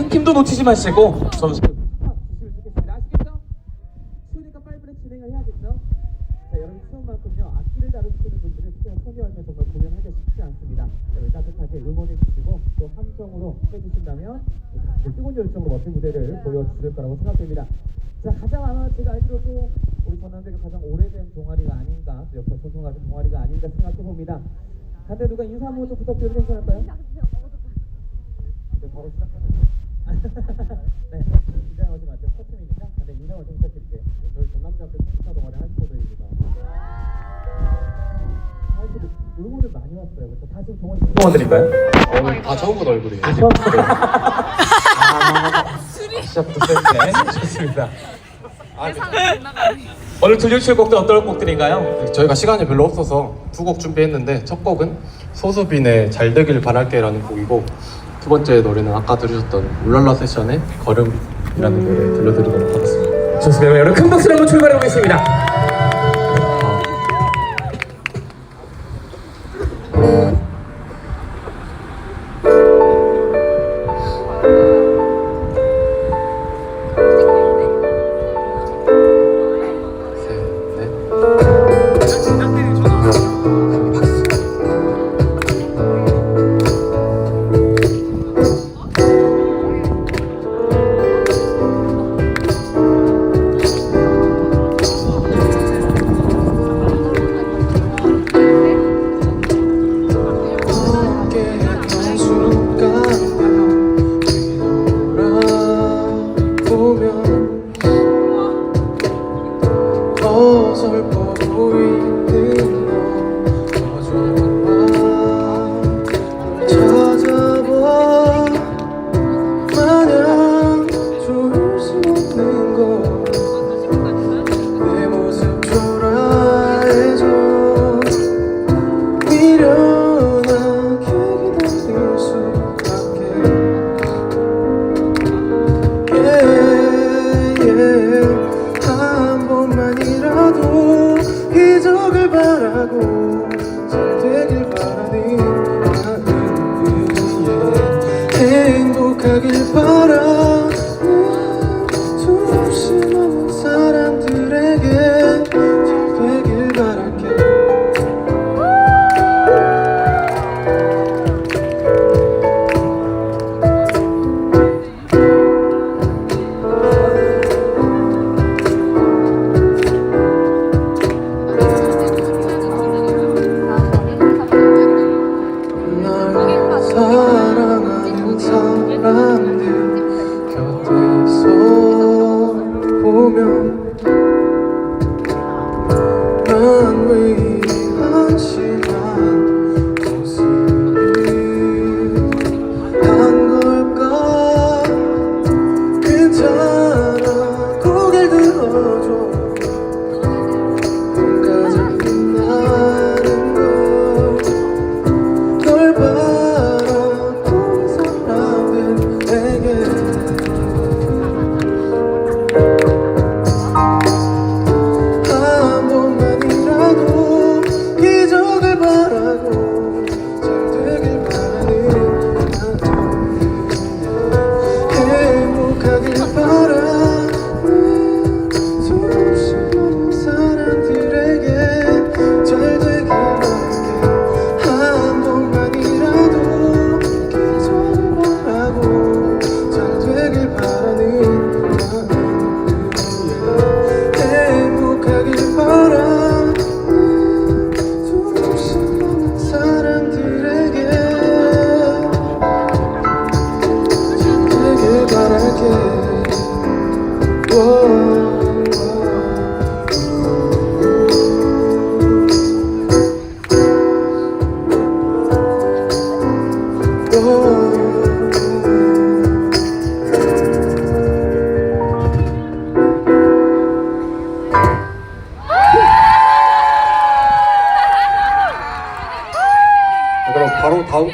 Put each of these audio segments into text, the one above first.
한 팀도 놓치지 마시고 점수. 아시겠죠? 추우니까 빨리빨리 진행을 해야겠죠? 자, 여러분 추운만큼요 악기를 다루시는 분들은 특히나 손이 얼면 정말 공연하기 쉽지 않습니다. 자, 우리 따뜻하게 응원해 주시고 또 함성으로 해주신다면 그 뜨거운 열정으로 멋진 무대를 보여주실 거라고 생각됩니다. 자, 가장 아마 제가 알기로도 우리 전남대가 가장 오래된 동아리가 아닌가, 또 역사 소송하는 동아리가 아닌가 생각해 봅니다. 간대 누가 인사 한번 좀 부탁드려도 괜찮을까요? 네, 바로 시작하나요? 네, 긴장하지 마세요. 첫 팀이니까 다들 인사만 좀 부탁드릴게요. 네, 저희 전남대학교 기타 동아리 하이코드입니다. 하이코드 응원을 많이 왔어요. 그래서 다시 동아리 응원드릴까요? 오늘 다 처음 본 얼굴이에요. 아, 아, 시작부터 센데 좋습니다. 오늘 들려주실 곡들 어떤 곡들인가요? 저희가 시간이 별로 없어서 두 곡 준비했는데 첫 곡은 소수빈의 잘 되길 바랄게라는 곡이고 두 번째 노래는 아까 들으셨던 울랄라 세션의 걸음이라는 노래 들려드리도록 하겠습니다. 좋습니다. 여러분 큰 박수로 한번 출발해 보겠습니다.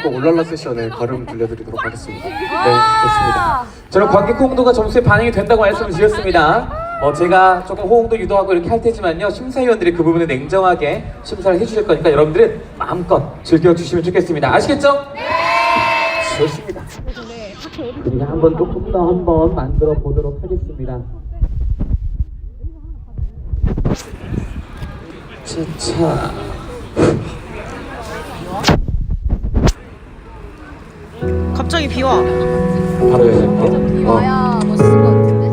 곡 올랄라 세션의 발음 들려드리도록 하겠습니다. 네, 좋습니다. 저는 관객 호응도가 점수에 반영이 된다고 말씀을 드렸습니다. 어, 제가 조금 호응도 유도하고 이렇게 할 테지만요. 심사위원들이 그 부분에 냉정하게 심사를 해주실 거니까 여러분들은 마음껏 즐겨주시면 좋겠습니다. 아시겠죠? 네! 좋습니다. 우리가 한번 조금 더 한번 만들어 보도록 하겠습니다. 차차. 갑자기 비 와. 바로 비 와야 멋있을 것 같은데.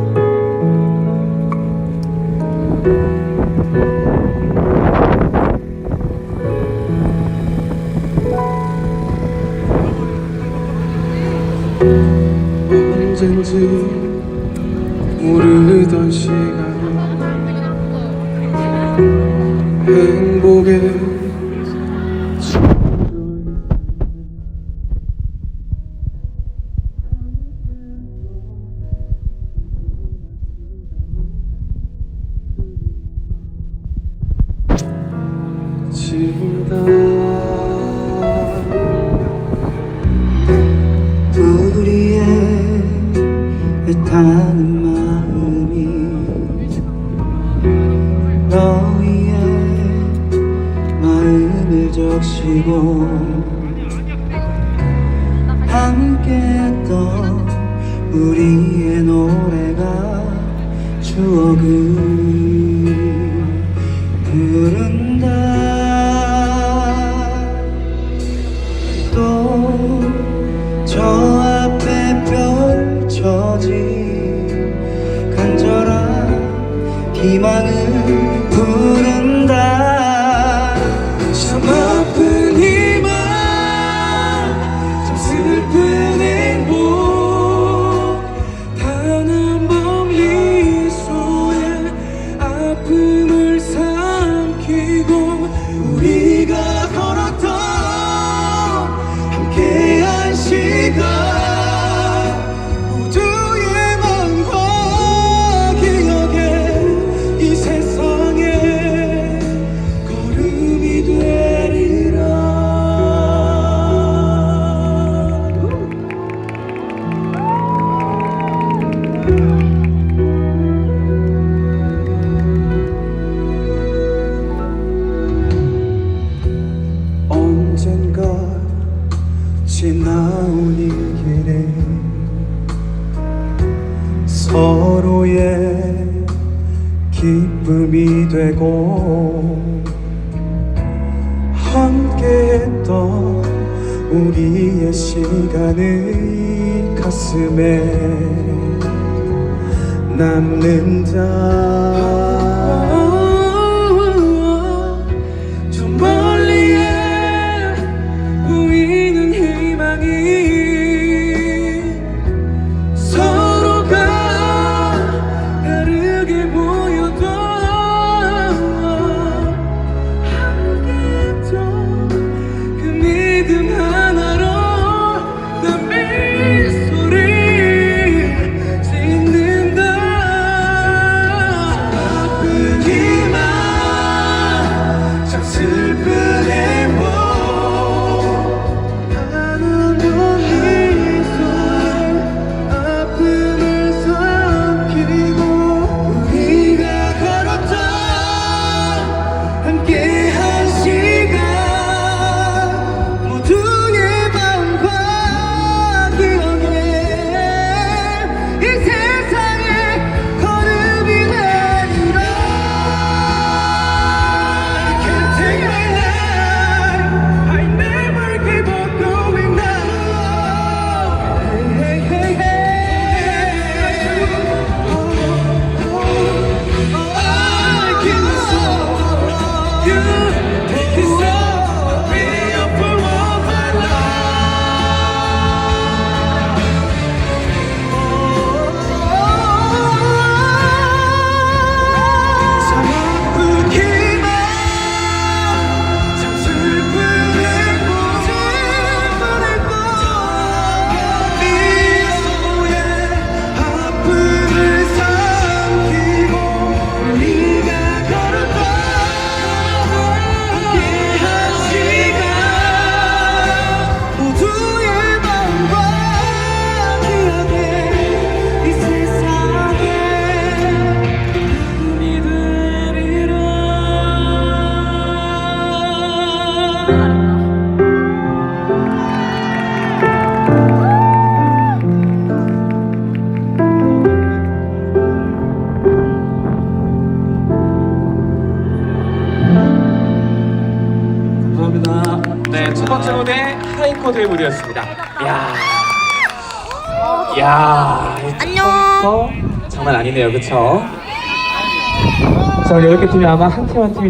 언젠지 모르던 시간에 행복에 우리의 애타는 마음이 너희의 마음을 적시고 함께했던 우리의 노래가 추억을 펼쳐진 간절한 희망을 지나온 이 길에 서로의 기쁨이 되고 함께했던 우리의 시간을 가슴에 남는 자 박정훈의 하이코드의 무대였습니다. 야, 야, 안녕. 장난 아니네요, 그렇죠? 자, 이렇게 팀이 아마 한 팀 한 팀이